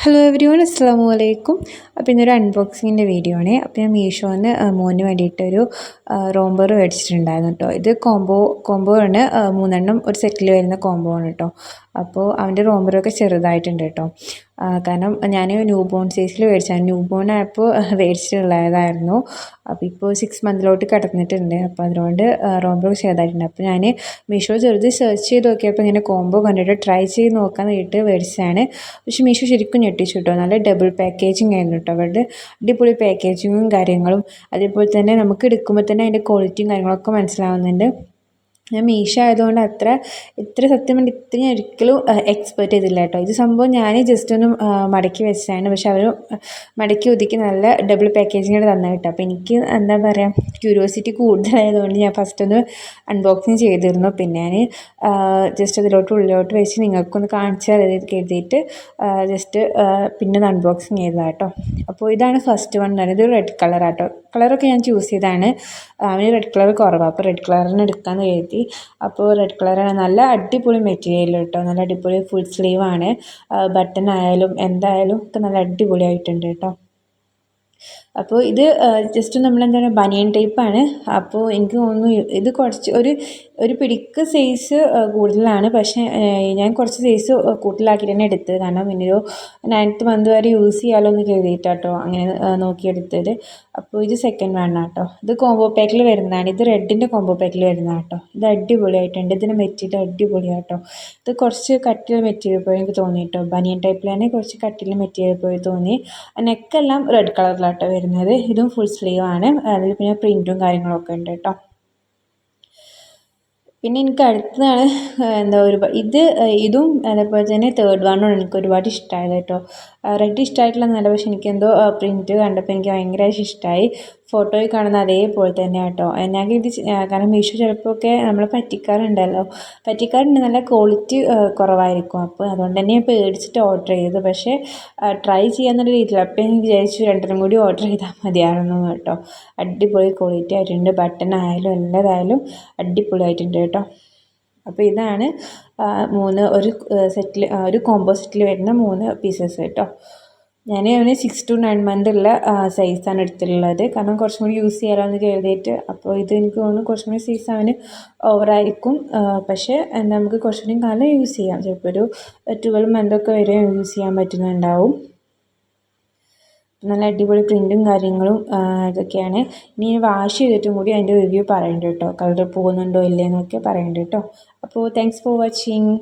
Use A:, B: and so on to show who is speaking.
A: Hello every one അസ്സാം വലൈക്കും അപ്പോൾ ഇന്നൊരു അൺബോക്സിങ്ങിന്റെ വീഡിയോ ആണ്. അപ്പോൾ ഞാൻ മീഷോന്ന് മോന് വേണ്ടിയിട്ടൊരു റോംബർ മേടിച്ചിട്ടുണ്ടായിരുന്നു കേട്ടോ ഇത് കോംബോ കോംബോ ആണ് മൂന്നെണ്ണം ഒരു സെറ്റിൽ വരുന്ന കോംബോ ആണ് കേട്ടോ അപ്പോൾ അവന്റെ റോംബറൊക്കെ ചെറുതായിട്ടുണ്ട് കേട്ടോ കാരണം ഞാൻ ന്യൂ ബോൺ സൈസിൽ മേടിച്ചാണ് ന്യൂ ബോൺ ആയപ്പോൾ മേടിച്ചിട്ടുള്ളതായിരുന്നു. അപ്പോൾ ഇപ്പോൾ സിക്സ് മന്തിലോട്ട് കിടന്നിട്ടുണ്ട്. അപ്പോൾ അതുകൊണ്ട് റോംബ്രോ ചെയ്തായിട്ടുണ്ട് അപ്പോൾ ഞാൻ മീഷോ ചെറുത് സെർച്ച് ചെയ്ത് നോക്കിയപ്പോൾ ഇങ്ങനെ കോംബോ കണ്ടിട്ട് ട്രൈ ചെയ്ത് നോക്കാൻ വേണ്ടിയിട്ട് മേടിച്ചതാണ്. പക്ഷേ മീഷോ ശരിക്കും ഞെട്ടിച്ചു കേട്ടോ. നല്ല ഡബിൾ പാക്കേജിങ് ആയിരുന്നു കേട്ടോ. അവരുടെ അടിപൊളി പാക്കേജിങ്ങും കാര്യങ്ങളും അതേപോലെ തന്നെ നമുക്ക് എടുക്കുമ്പോൾ തന്നെ അതിന്റെ ക്വാളിറ്റിയും കാര്യങ്ങളൊക്കെ മനസ്സിലാവുന്നുണ്ട്. ഞാൻ മീഷോ ആയതുകൊണ്ട് അത്ര ഇത്ര സത്യം പറഞ്ഞാൽ ഇത്ര ഞാൻ ഒരിക്കലും എക്സ്പെക്റ്റ് ചെയ്തില്ല കേട്ടോ. ഇത് സംഭവം ഞാൻ ജസ്റ്റ് ഒന്ന് മടക്കി വെച്ചതാണ്. പക്ഷെ അവർ മടക്കി ഒതുക്കി നല്ല ഡബിൾ പാക്കേജിങ് തന്നെ കേട്ടോ. അപ്പോൾ എനിക്ക് എന്താ പറയുക ക്യൂരിയോസിറ്റി കൂടുതലായതുകൊണ്ട് ഞാൻ ഫസ്റ്റ് ഒന്ന് അൺബോക്സിങ് ചെയ്തിരുന്നു. പിന്നെ ഞാൻ ജസ്റ്റ് അതിലോട്ട് ഉള്ളിലോട്ട് വെച്ച് നിങ്ങൾക്കൊന്ന് കാണിച്ചു തരാം കരുതിയിട്ട് ജസ്റ്റ് പിന്നെ ഒന്ന് അൺബോക്സിങ് ചെയ്തതാണ് കേട്ടോ. അപ്പോൾ ഇതാണ് ഫസ്റ്റ് വൺ എന്ന് പറയുന്നത്. റെഡ് കളർ ആട്ടോ. കളറൊക്കെ ഞാൻ ചൂസ് ചെയ്താണ് അവന് റെഡ് കളർ കുറവാണ് അപ്പോൾ റെഡ് കളറിന് എടുക്കാൻ കരുതി. അപ്പോൾ റെഡ് കളറാണ് നല്ല അടിപൊളി മെറ്റീരിയൽ കേട്ടോ നല്ല അടിപൊളി ഫുൾ സ്ലീവാണ് ബട്ടൺ ആയാലും എന്തായാലും ഒക്കെ നല്ല അടിപൊളിയായിട്ടുണ്ട് കേട്ടോ അപ്പോൾ ഇത് ജസ്റ്റ് നമ്മളെന്താണ് ബനിയൻ ടൈപ്പാണ്. അപ്പോൾ എനിക്ക് തോന്നുന്നു ഇത് കുറച്ച് ഒരു ഒരു പിടിക്ക് സൈസ് കൂടുതലാണ്. പക്ഷേ ഞാൻ കുറച്ച് സൈസ് കൂട്ടിലാക്കി തന്നെ എടുത്തത്. കാരണം പിന്നെ ഒരു നയൻത്ത് മന്ത് വരെ യൂസ് ചെയ്യാമല്ലോ എന്ന് കരുതിയിട്ടാട്ടോ അങ്ങനെ നോക്കിയെടുത്തത്. അപ്പോൾ ഇത് സെക്കൻഡ് വേണം കേട്ടോ ഇത് കോംബോ പാക്കിൽ വരുന്നതാണ്. ഇത് റെഡിന്റെ കോംബോ പാക്കിൽ വരുന്നതാണ് കേട്ടോ ഇത് അടിപൊളിയായിട്ടുണ്ട്. ഇതിന് മെറ്റീരിയൽ അടിപൊളിയാട്ടോ. ഇത് കുറച്ച് കട്ടിയുള്ള മെറ്റീരിയൽ പോലെ എനിക്ക് തോന്നി കേട്ടോ ബനിയൻ ടൈപ്പിലാണ് കുറച്ച് കട്ടിയുള്ള മെറ്റീരിയൽ പോയി തോന്നി. നെക്കെല്ലാം റെഡ് കളറിലാട്ടോ വരുന്നത്. ഇതും ഫുൾ സ്ലീവ് ആണ്. അതിൽ പിന്നെ പ്രിന്റും കാര്യങ്ങളൊക്കെ ഉണ്ട് കേട്ടോ പിന്നെ എനിക്ക് അടുത്തതാണ് എന്താ ഒരു ഇത് ഇതും അതേപോലെ തന്നെ തേർഡ് വണ്ണും എനിക്ക് ഒരുപാട് ഇഷ്ടമായത് കേട്ടോ റെഡ് ഇഷ്ടമായിട്ടുള്ളതല്ല പക്ഷെ എനിക്കെന്തോ പ്രിന്റ് കണ്ടപ്പോൾ എനിക്ക് ഭയങ്കരമായിട്ട് ഇഷ്ടമായി ഫോട്ടോയിൽ കാണുന്ന അതേപോലെ തന്നെ കേട്ടോ. ഞാൻ ഇത് കാരണം മീഷോ ചിലപ്പോഴൊക്കെ നമ്മൾ പറ്റിക്കാറുണ്ടല്ലോ പറ്റിക്കാറുണ്ട് നല്ല ക്വാളിറ്റി കുറവായിരിക്കും. അപ്പോൾ അതുകൊണ്ട് തന്നെ ഞാൻ പേടിച്ചിട്ട് ഓർഡർ ചെയ്തത്. പക്ഷേ ട്രൈ ചെയ്യാന്നുള്ള രീതിയിൽ അപ്പോൾ ഞാൻ വിചാരിച്ചു രണ്ടെണ്ണം കൂടി ഓർഡർ ചെയ്താൽ മതിയായിരുന്നു കേട്ടോ. അടിപൊളി ക്വാളിറ്റി ആയിട്ടുണ്ട്. ബട്ടൺ ആയാലും എല്ലാതായാലും അടിപൊളിയായിട്ടുണ്ട് കേട്ടോ. അപ്പോൾ ഇതാണ് മൂന്ന് ഒരു സെറ്റിൽ ഒരു കോമ്പോ സെറ്റിൽ വരുന്ന മൂന്ന് പീസസ് കേട്ടോ. ഞാൻ അവന് സിക്സ് ടു നയൻ മന്ത് ഉള്ള സൈസാണ് എടുത്തിട്ടുള്ളത്. കാരണം കുറച്ചും കൂടി യൂസ് ചെയ്യാമല്ലോ എന്ന് കരുതിയിട്ട്. അപ്പോൾ ഇത് എനിക്ക് തോന്നുന്നു കുറച്ചും കൂടി സൈസ് അവന് ഓവറായിരിക്കും പക്ഷേ നമുക്ക് കുറച്ചും കൂടി കാലം യൂസ് ചെയ്യാം. ചിലപ്പോൾ ഒരു ട്വൽവ് മന്തൊക്കെ വരെ യൂസ് ചെയ്യാൻ പറ്റുന്നുണ്ടാവും. നല്ല അടിപൊളി പ്രിന്റും കാര്യങ്ങളും ഇതൊക്കെയാണ്. ഇനി വാഷ് ചെയ്തിട്ടും കൂടി അതിന്റെ റിവ്യൂ പറയണ്ട കേട്ടോ. കളർ പോകുന്നുണ്ടോ ഇല്ലേ എന്നൊക്കെ പറയണ്ട കേട്ടോ. അപ്പോൾ താങ്ക്സ് ഫോർ വാച്ചിങ്